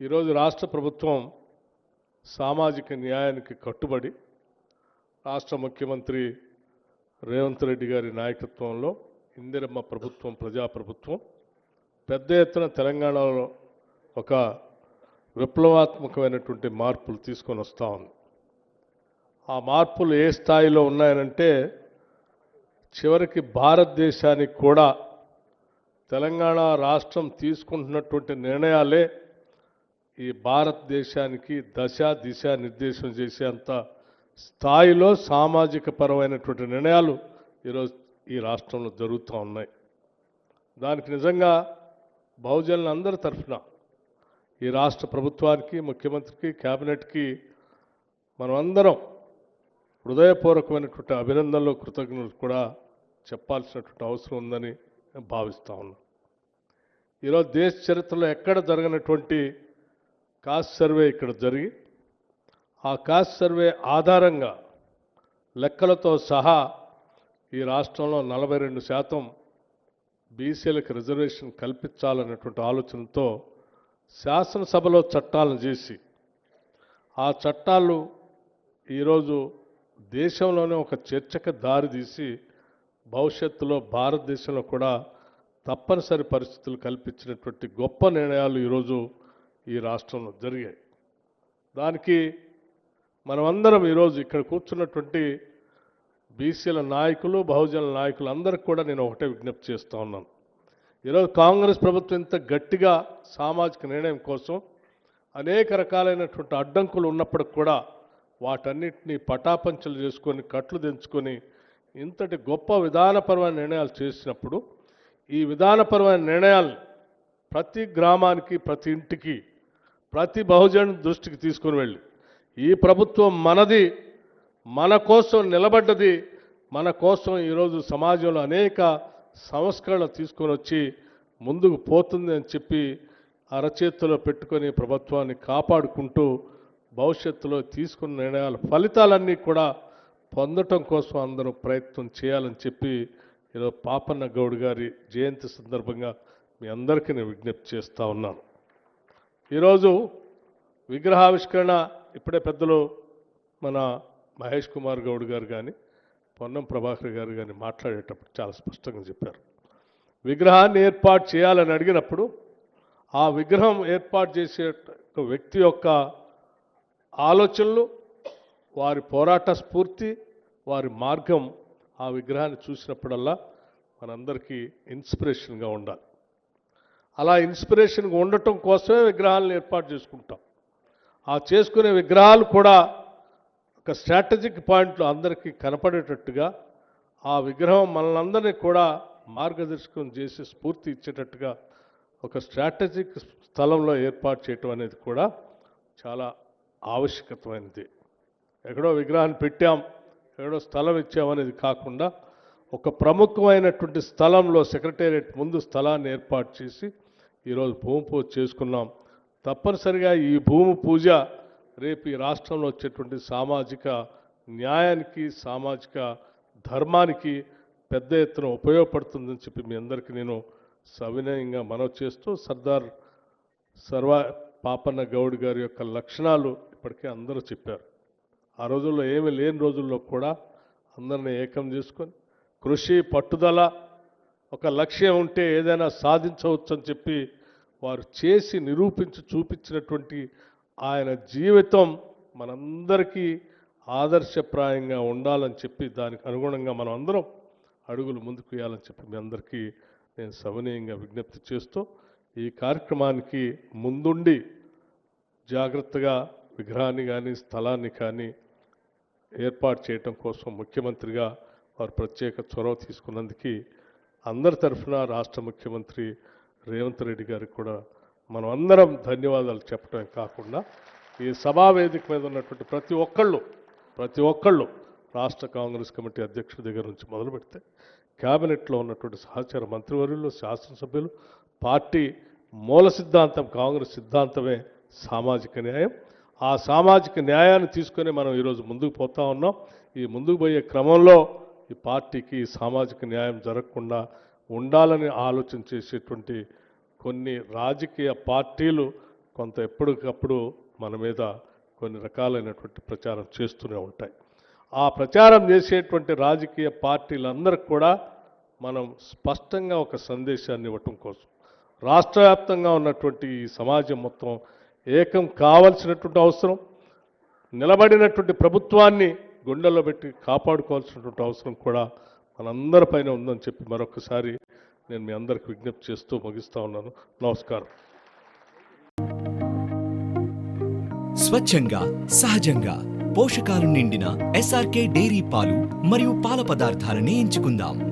ఈరోజు రాష్ట్ర ప్రభుత్వం సామాజిక న్యాయానికి కట్టుబడి రాష్ట్ర ముఖ్యమంత్రి రేవంత్ రెడ్డి గారి నాయకత్వంలో ఇందిరమ్మ ప్రభుత్వం ప్రజాప్రభుత్వం పెద్ద ఎత్తున తెలంగాణలో ఒక విప్లవాత్మకమైనటువంటి మార్పులు తీసుకొని వస్తూ ఉంది. ఆ మార్పులు ఏ స్థాయిలో ఉన్నాయనంటే చివరికి భారతదేశానికి కూడా తెలంగాణ రాష్ట్రం తీసుకుంటున్నటువంటి నిర్ణయాలే ఈ భారతదేశానికి దశ దిశ నిర్దేశం చేసేంత స్థాయిలో సామాజిక పరమైనటువంటి నిర్ణయాలు ఈరోజు ఈ రాష్ట్రంలో జరుగుతూ ఉన్నాయి. దానికి నిజంగా బహుజనులందరి తరఫున ఈ రాష్ట్ర ప్రభుత్వానికి ముఖ్యమంత్రికి కేబినెట్కి మనమందరం హృదయపూర్వకమైనటువంటి అభినందనలు కృతజ్ఞతలు కూడా చెప్పాల్సినటువంటి అవసరం ఉందని భావిస్తూ ఉన్నాం ఉన్నాను. ఈరోజు దేశ చరిత్రలో ఎక్కడ జరగనటువంటి కాస్ట్ సర్వే ఇక్కడ జరిగి ఆ కాస్ట్ సర్వే ఆధారంగా లెక్కలతో సహా ఈ రాష్ట్రంలో నలభై రెండు శాతం బీసీలకు రిజర్వేషన్ కల్పించాలనేటువంటి ఆలోచనతో శాసనసభలో చట్టాలను చేసి ఆ చట్టాలు ఈరోజు దేశంలోనే ఒక చర్చకు దారితీసి భవిష్యత్తులో భారతదేశంలో కూడా తప్పనిసరి పరిస్థితులు కల్పించినటువంటి గొప్ప నిర్ణయాలు ఈరోజు ఈ రాష్ట్రంలో జరిగాయి. దానికి మనమందరం ఈరోజు ఇక్కడ కూర్చున్నటువంటి బీసీల నాయకులు బహుజన నాయకులు అందరికి కూడా నేను ఒకటే విజ్ఞప్తి చేస్తూ ఉన్నాను. ఈరోజు కాంగ్రెస్ ప్రభుత్వం ఇంత గట్టిగా సామాజిక నిర్ణయం కోసం అనేక రకాలైనటువంటి అడ్డంకులు ఉన్నప్పటికి కూడా వాటన్నిటినీ పటాపంచలు చేసుకొని కట్లు తెంచుకొని ఇంతటి గొప్ప విధానపరమైన నిర్ణయాలు చేసినప్పుడు ఈ విధానపరమైన నిర్ణయాలు ప్రతి గ్రామానికి ప్రతి ఇంటికి ప్రతి బహుజన్ దృష్టికి తీసుకొని వెళ్ళి. ఈ ప్రభుత్వం మనది మన కోసం నిలబడ్డది మన కోసం ఈరోజు సమాజంలో అనేక సంస్కరణలు తీసుకొని వచ్చి ముందుకు పోతుంది అని చెప్పి అరచేతిలో పెట్టుకొని ప్రభుత్వాన్ని కాపాడుకుంటూ భవిష్యత్తులో తీసుకున్న నిర్ణయాల ఫలితాలన్నీ కూడా పొందటం కోసం అందరూ ప్రయత్నం చేయాలని చెప్పి ఈరోజు పాపన్న గౌడ్ గారి జయంతి సందర్భంగా మీ అందరికీ నేను విజ్ఞప్తి చేస్తూ ఉన్నాను. ఈరోజు విగ్రహావిష్కరణ ఇప్పుడే పెద్దలు మన మహేష్ కుమార్ గౌడ్ గారు కానీ పొన్నం ప్రభాకర్ గారు కానీ మాట్లాడేటప్పుడు చాలా స్పష్టంగా చెప్పారు. విగ్రహాన్ని ఏర్పాటు చేయాలని అడిగినప్పుడు ఆ విగ్రహం ఏర్పాటు చేసే ఒక వ్యక్తి యొక్క ఆలోచనలు వారి పోరాట స్ఫూర్తి వారి మార్గం ఆ విగ్రహాన్ని చూసినప్పుడల్లా మనందరికీ ఇన్స్పిరేషన్గా ఉండాలి. అలా ఇన్స్పిరేషన్గా ఉండటం కోసమే విగ్రహాలను ఏర్పాటు చేసుకుంటాం. ఆ చేసుకునే విగ్రహాలు కూడా ఒక స్ట్రాటజిక్ పాయింట్లో అందరికీ కనపడేటట్టుగా ఆ విగ్రహం మనలందరినీ కూడా మార్గదర్శకం చేసి స్ఫూర్తి ఇచ్చేటట్టుగా ఒక స్ట్రాటజిక్ స్థలంలో ఏర్పాటు చేయటం అనేది కూడా చాలా ఆవశ్యకతమైనది. ఎక్కడో విగ్రహాన్ని పెట్టాం ఎక్కడో స్థలం ఇచ్చామనేది కాకుండా ఒక ప్రముఖమైనటువంటి స్థలంలో సెక్రటేరియట్ ముందు స్థలాన్ని ఏర్పాటు చేసి ఈరోజు భూమి పూజ చేసుకున్నాం. తప్పనిసరిగా ఈ భూమి పూజ రేపు ఈ రాష్ట్రంలో వచ్చేటువంటి సామాజిక న్యాయానికి సామాజిక ధర్మానికి పెద్ద ఎత్తున ఉపయోగపడుతుందని చెప్పి మీ అందరికీ నేను సవినయంగా మనవి చేస్తూ సర్దార్ సర్వ పాపన్న గౌడ్ గారి యొక్క లక్షణాలు ఇప్పటికే అందరూ చెప్పారు. ఆ రోజుల్లో ఏమీ లేని రోజుల్లో కూడా అందరిని ఏకం చేసుకొని కృషి పట్టుదల ఒక లక్ష్యం ఉంటే ఏదైనా సాధించవచ్చు అని చెప్పి వారు చేసి నిరూపించి చూపించినటువంటి ఆయన జీవితం మనందరికీ ఆదర్శప్రాయంగా ఉండాలని చెప్పి దానికి అనుగుణంగా మనం అందరం అడుగులు ముందుకు వేయాలని చెప్పి మీ అందరికీ నేను సవనీయంగా విజ్ఞప్తి చేస్తూ ఈ కార్యక్రమానికి ముందుండి జాగ్రత్తగా విగ్రహాన్ని కానీ స్థలాన్ని కానీ ఏర్పాటు చేయటం కోసం ముఖ్యమంత్రిగా వారు ప్రత్యేక చొరవ తీసుకున్నందుకు అందరి తరఫున రాష్ట్ర ముఖ్యమంత్రి రేవంత్ రెడ్డి గారికి కూడా మనం అందరం ధన్యవాదాలు చెప్పడమే కాకుండా ఈ సభావేదిక మీద ఉన్నటువంటి ప్రతి ఒక్కళ్ళు ప్రతి ఒక్కళ్ళు రాష్ట్ర కాంగ్రెస్ కమిటీ అధ్యక్షుడి దగ్గర నుంచి మొదలు పెడితే క్యాబినెట్లో ఉన్నటువంటి సహచార మంత్రివర్యులు శాసనసభ్యులు పార్టీ మూల సిద్ధాంతం కాంగ్రెస్ సిద్ధాంతమే సామాజిక న్యాయం. ఆ సామాజిక న్యాయాన్ని తీసుకొని మనం ఈరోజు ముందుకు పోతా ఉన్నాం. ఈ ముందుకు పోయే క్రమంలో ఈ పార్టీకి ఈ సామాజిక న్యాయం జరగకుండా ఉండాలని ఆలోచన చేసేటువంటి కొన్ని రాజకీయ పార్టీలు కొంత ఎప్పటికప్పుడు మన మీద కొన్ని రకాలైనటువంటి ప్రచారం చేస్తూనే ఉంటాయి. ఆ ప్రచారం చేసేటువంటి రాజకీయ పార్టీలందరికి కూడా మనం స్పష్టంగా ఒక సందేశాన్ని ఇవ్వటం కోసం. రాష్ట్ర వ్యాప్తంగా ఉన్నటువంటి ఈ సమాజం మొత్తం ఏకం కావాల్సినటువంటి అవసరం నిలబడినటువంటి ప్రభుత్వాన్ని గుండెల్లో పెట్టి కాపాడుకోవాల్సినటువంటి అవసరం కూడా మనందరిపైన ఉందని చెప్పి మరొకసారి నేను మీ అందరికి విజ్ఞప్తి చేస్తూ ముగిస్తూ ఉన్నాను. నమస్కారం. స్వచ్ఛంగా సహజంగా పోషకాలు నిండిన ఎస్ఆర్కే డైరీ పాలు మరియు పాల పదార్థాలని ఎంచుకుందాం.